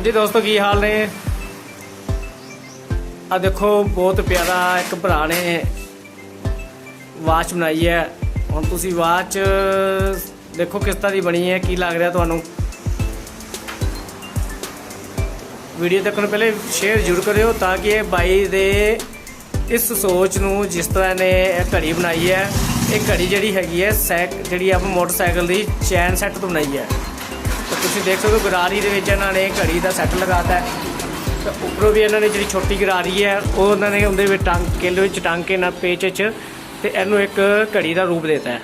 ਹਾਂਜੀ ਦੋਸਤੋ, ਕੀ ਹਾਲ ਨੇ? ਆ ਦੇਖੋ, ਬਹੁਤ ਪਿਆਰਾ ਇੱਕ ਭਰਾ ਨੇ। ਵਾਚ ਬਣਾਈ ਹੈ। ਹੁਣ ਤੁਸੀਂ ਵਾਚ ਦੇਖੋ ਕਿਸ ਤਰ੍ਹਾਂ ਦੀ ਬਣੀ ਹੈ, ਕੀ ਲੱਗ ਰਿਹਾ ਤੁਹਾਨੂੰ? ਵੀਡੀਓ ਦੇਖਣ ਤੋਂ ਪਹਿਲੇ ਸ਼ੇਅਰ ਜ਼ਰੂਰ ਕਰਿਓ ਤਾਂ ਕਿ ਇਹ ਬਾਈ ਦੇ ਇਸ ਸੋਚ ਨੂੰ ਜਿਸ ਤਰ੍ਹਾਂ ਨੇ ਇਹ ਘੜੀ ਬਣਾਈ ਹੈ, ਇਹ ਘੜੀ ਜਿਹੜੀ ਹੈਗੀ ਹੈ, ਸੈਕ ਜਿਹੜੀ ਆਪਾਂ ਮੋਟਰਸਾਈਕਲ ਦੀ, ਚੈਨ ਸੈੱਟ ਤੋਂ ਬਣਾਈ ਹੈ। ਤਾਂ ਤੁਸੀਂ ਦੇਖ ਸਕਦੇ ਹੋ ਗਰਾਰੀ ਦੇ ਵਿੱਚ ਇਹਨਾਂ ਨੇ ਘੜੀ ਦਾ ਸੈੱਟ ਲਗਾਤਾ ਹੈ। ਤੇ ਉੱਪਰੋਂ ਵੀ ਇਹਨਾਂ ਨੇ ਜਿਹੜੀ ਛੋਟੀ ਗਰਾਰੀ ਹੈ, ਉਹ ਉਹਨਾਂ ਨੇ ਉਹਦੇ ਵਿੱਚ ਟੰਗ, ਕਿੱਲ ਵਿੱਚ ਟੰਗ ਕੇ ਨਾ ਪੇਚ ਵਿੱਚ ਤੇ ਇਹਨੂੰ ਇੱਕ ਘੜੀ ਦਾ ਰੂਪ ਦਿੱਤਾ ਹੈ।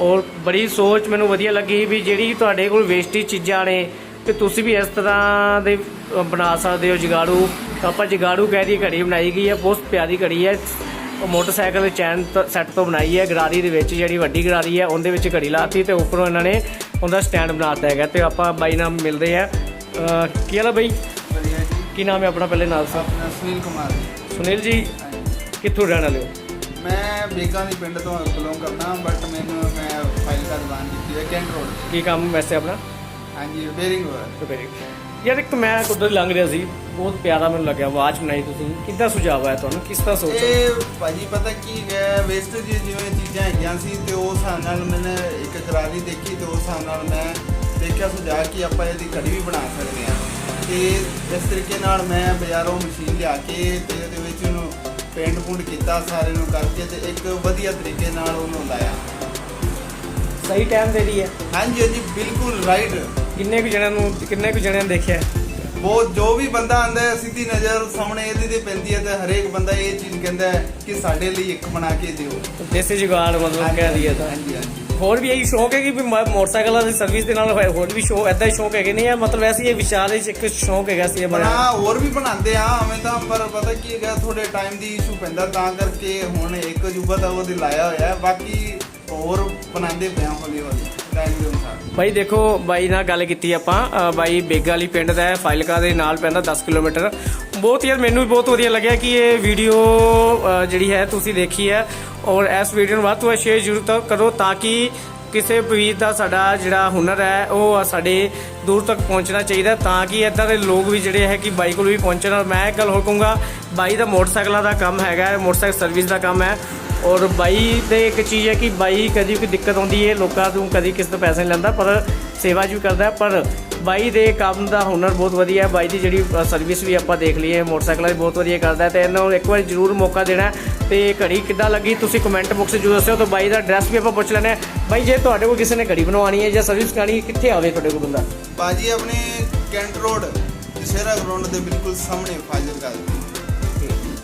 ਔਰ ਬੜੀ ਸੋਚ ਮੈਨੂੰ ਵਧੀਆ ਲੱਗੀ ਵੀ ਜਿਹੜੀ ਤੁਹਾਡੇ ਕੋਲ ਵੇਸਟੀ ਚੀਜ਼ਾਂ ਨੇ, ਤੇ ਤੁਸੀਂ ਵੀ ਇਸ ਤਰ੍ਹਾਂ ਦੇ ਬਣਾ ਸਕਦੇ ਹੋ ਜਗਾੜੂ। ਆਪਾਂ ਜਗਾੜੂ ਕਹਿ ਦੀ ਘੜੀ ਬਣਾਈ ਗਈ ਹੈ, ਬਹੁਤ ਪਿਆਰੀ ਘੜੀ ਹੈ। ਉਹ ਮੋਟਰਸਾਈਕਲ ਦੇ ਚੈਨ ਸੈੱਟ ਤੋਂ ਬਣਾਈ ਹੈ। ਗਰਾਰੀ ਦੇ ਵਿੱਚ ਜਿਹੜੀ ਵੱਡੀ ਗਰਾਰੀ ਹੈ, ਉਹਦੇ ਵਿੱਚ ਘੜੀ ਲਾਤੀ ਤੇ ਉੱਪਰੋਂ ਇਹਨਾਂ ਨੇ ਉਹਦਾ ਸਟੈਂਡ ਬਣਾਤਾ ਹੈਗਾ ਤੇ ਆਪਾਂ ਬਾਈ ਨਾਲ ਮਿਲਦੇ ਆ ਕੀ ਹਾਲ ਹੈ ਬਾਈ? ਵਧੀਆ ਜੀ। ਕੀ ਨਾਮ ਹੈ ਆਪਣਾ ਪਹਿਲੇ ਨਾਲ ਸਾ ਆਪਣਾ ਸੁਨੀਲ ਕੁਮਾਰ ਸੁਨੀਲ ਜੀ। ਕਿੱਥੋਂ ਰਹਿਣ ਵਾਲੇ ਹੋ? ਮੈਂ ਬੇਗਾ ਦੀ ਪਿੰਡ ਤੋਂ ਬਿਲੋਂਗ ਕਰਦਾ ਬਟ ਮੈਨੂੰ ਮੈਂ ਫਾਈਲ ਦਾ ਦੁਕਾਨ ਕੀਤੀ ਹੈ ਕੈਂਟ ਰੋਡ ਕੀ ਕੰਮ ਵੈਸੇ ਆਪਣਾ? ਹਾਂਜੀ ਬੇਰਿੰਗ ਵਰ ਰਿਪੇਅਰਿੰਗ ਯਾਰ ਇੱਕ ਮੈਂ ਕੁਦਰ ਲੰਘ ਰਿਹਾ ਸੀ ਬਹੁਤ ਪਿਆਰਾ ਮੈਨੂੰ ਲੱਗਿਆ ਆਵਾਜ਼ ਬਣਾਈ ਤੁਸੀਂ ਕਿੱਦਾਂ ਸੁਝਾਅ ਆਇਆ ਤੁਹਾਨੂੰ ਕਿਸ ਤਰ੍ਹਾਂ ਸੋਚਿਆ ਇਹ ਭਾਜੀ ਪਤਾ ਕੀ ਹੈ ਵੇਸਟ ਜੀ ਜਿਵੇਂ ਚੀਜ਼ਾਂ ਹੈਗੀਆਂ ਸੀ ਤੇ ਉਸ ਹਿਸਾਬ ਨਾਲ ਮੈंने ਇੱਕ ਗਰਾਰੀ ਦੇਖੀ ਤੇ ਉਸ ਹਿਸਾਬ ਨਾਲ ਮੈਂ ਦੇਖਿਆ ਸੁਝਾ ਕਿ ਆਪਾਂ ਇਹਦੀ ਘੜੀ ਵੀ ਬਣਾ ਸਕਦੇ ਹਾਂ। ਤੇ ਇਸ ਤਰੀਕੇ ਨਾਲ ਮੈਂ ਬਾਜ਼ਾਰੋਂ ਮਸ਼ੀਨ ਲਿਆ ਕੇ ਤੇ ਉਹਦੇ ਵਿੱਚ ਉਹਨੂੰ ਪੇਂਟ ਪੂੰਟ ਕੀਤਾ ਸਾਰੇ ਨੂੰ ਕਰਕੇ ਤੇ ਇੱਕ ਵਧੀਆ ਤਰੀਕੇ ਨਾਲ ਉਹਨੂੰ ਲਾਇਆ। ਸਹੀ ਟਾਈਮ ਦੇ ਰਹੀ ਹੈ। ਹਾਂਜੀ ਹਾਂਜੀ ਬਿਲਕੁਲ ਰਾਈਟ ਕਿੰਨੇ ਕੁ ਜਣਿਆਂ ਨੂੰ ਕਿੰਨੇ ਕੁ ਜਣਿਆਂ ਨੇ ਦੇਖਿਆ? ਬਹੁਤ ਜੋ ਵੀ ਬੰਦਾ ਆਂਦਾ ਹੈ ਸਿੱਧੀ ਨਜ਼ਰ ਸਾਹਮਣੇ ਇਹਦੀ ਤੇ ਪੈਂਦੀ ਹੈ ਤੇ ਹਰੇਕ ਬੰਦਾ ਇਹ ਚੀਜ਼ ਕਹਿੰਦਾ ਹੈ ਕਿ ਸਾਡੇ ਲਈ ਇੱਕ ਬਣਾ ਕੇ ਦਿਓ। ਦੇਸੀ ਜੁਗਾੜ ਮਤਲਬ ਕਹਿ ਦਈਏ ਤਾਂ। ਹਾਂਜੀ ਹਾਂਜੀ। ਹੋਰ ਵੀ ਇਹੀ ਸ਼ੌਕ ਹੈ ਕਿ ਵੀ ਮ- ਮੋਟਰਸਾਈਕਲਾਂ ਦੀ ਸਰਵਿਸ ਦੇ ਨਾਲ ਹੋਏ- ਹੋਰ ਵੀ ਸ਼ੌਕ ਐਦਾਂ ਹੀ ਸ਼ੌਕ ਹੈਗੇ ਨਹੀਂ ਆ ਮਤਲਬ ਵੈਸੇ ਹੀ ਇਹ ਵਿਚਾਰ ਵਿੱਚ ਇੱਕ ਸ਼ੌਕ ਹੈਗਾ ਸੀ ਇਹ ਬਣਾ ਹੋਰ ਵੀ ਬਣਾਉਂਦੇ ਆ ਐਵੇਂ ਤਾਂ ਪਰ ਪਤਾ ਕੀ ਹੈਗਾ ਥੋੜੇ ਟਾਈਮ ਦੀ ਇਸ਼ੂ ਪੈਂਦਾ ਤਾਂ ਕਰਕੇ ਹੁਣ ਇੱਕ ਅਜੂਬਾ ਤਾਂ ਉਹਦੀ ਲਾਇਆ ਹੋਇਆ ਹੈ ਬਾਕੀ ਹੋਰ ਬਣਾਉਂਦੇ ਪਿਆ ਹੌਲੀ ਹੌਲੀ ਬਾਈ ਦੇਖੋ, ਬਾਈ ਨਾਲ ਗੱਲ ਕੀਤੀ ਆਪਾਂ। ਬਾਈ ਬੇਗਾ ਵਾਲੀ ਪਿੰਡ ਦਾ ਹੈ ਫਾਇਲਕਾ ਦੇ ਨਾਲ ਪੈਂਦਾ 10 ਕਿਲੋਮੀਟਰ। ਬਹੁਤ ਯਾਰ, ਮੈਨੂੰ ਵੀ ਬਹੁਤ ਵਧੀਆ ਲੱਗਿਆ ਕਿ ਇਹ ਵੀਡੀਓ ਜਿਹੜੀ ਹੈ ਤੁਸੀਂ ਦੇਖੀ ਹੈ। ਔਰ ਇਸ ਵੀਡੀਓ ਨੂੰ ਵੱਧ ਤੋਂ ਵੱਧ ਸ਼ੇਅਰ ਜ਼ਰੂਰ ਕਰੋ ਤਾਂ ਕਿ ਕਿਸੇ ਵੀਰ ਦਾ ਸਾਡਾ ਜਿਹੜਾ ਹੁਨਰ ਹੈ, ਉਹ ਸਾਡੇ ਦੂਰ ਤੱਕ ਪਹੁੰਚਣਾ ਚਾਹੀਦਾ ਤਾਂ ਕਿ ਇਦਾਂ ਦੇ ਲੋਕ ਵੀ ਜਿਹੜੇ ਹੈ ਕਿ ਬਾਈਕ ਕੋਲ ਵੀ ਪਹੁੰਚਣ। ਔਰ ਮੈਂ ਇੱਕ ਗੱਲ ਹੋਰ ਕਹੂੰਗਾ, ਬਾਈ ਦਾ ਮੋਟਰਸਾਈਕਲਾਂ ਦਾ ਕੰਮ ਹੈਗਾ ਮੋਟਰਸਾਈਕਲ ਸਰਵਿਸ ਦਾ ਕੰਮ ਹੈ। ਔਰ ਬਾਈ ਦੇ ਇੱਕ ਚੀਜ਼ ਹੈ ਕਿ ਬਾਈ ਕਦੀ ਕੋਈ ਦਿੱਕਤ ਆਉਂਦੀ ਹੈ, ਲੋਕਾਂ ਤੋਂ ਕਦੀ ਕਿਸੇ ਤੋਂ ਪੈਸੇ ਨਹੀਂ ਲੈਂਦਾ, ਪਰ ਸੇਵਾ ਵੀ ਕਰਦਾ ਪਰ ਬਾਈ ਦੇ ਕੰਮ ਦਾ ਹੁਨਰ ਬਹੁਤ ਵਧੀਆ ਹੈ। ਬਾਈ ਦੀ ਜਿਹੜੀ ਸਰਵਿਸ ਵੀ ਆਪਾਂ ਦੇਖ ਲਈਏ, ਮੋਟਰਸਾਈਕਲਾਂ ਦੀ ਬਹੁਤ ਵਧੀਆ ਕਰਦਾ ਹੈ ਤੇ ਇਹਨਾਂ ਨੂੰ ਇੱਕ ਵਾਰ ਜ਼ਰੂਰ ਮੌਕਾ ਦੇਣਾ ਹੈ। ਤੇ ਘੜੀ ਕਿੱਦਾਂ ਲੱਗੀ, ਤੁਸੀਂ ਕਮੈਂਟ ਬਾਕਸ 'ਚ ਜ਼ਰੂਰ ਦੱਸਿਓ ਤਾਂ ਬਾਈ ਦਾ ਐਡਰੈਸ ਵੀ ਆਪਾਂ ਪੁੱਛ ਲੈਣਾ ਹੈ। ਬਾਈ, ਜੇ ਤੁਹਾਡੇ ਕੋਲ ਕਿਸੇ ਨੇ ਘੜੀ ਬਣਵਾਉਣੀ ਹੈ ਜਾਂ ਸਰਵਿਸ ਕਰਾਣੀ ਕਿੱਥੇ ਆਵੇ ਤੁਹਾਡੇ ਕੋਲ ਬੰਦਾ? ਬਾਜੀ ਆਪਣੇ ਕੈਂਟ ਰੋਡ, ਦਸ਼ਹਰਾ ਗਰਾਊਂਡ ਦੇ ਬਿਲਕੁਲ ਸਾਹਮਣੇ, ਫਾਜ਼ਿਲਕਾ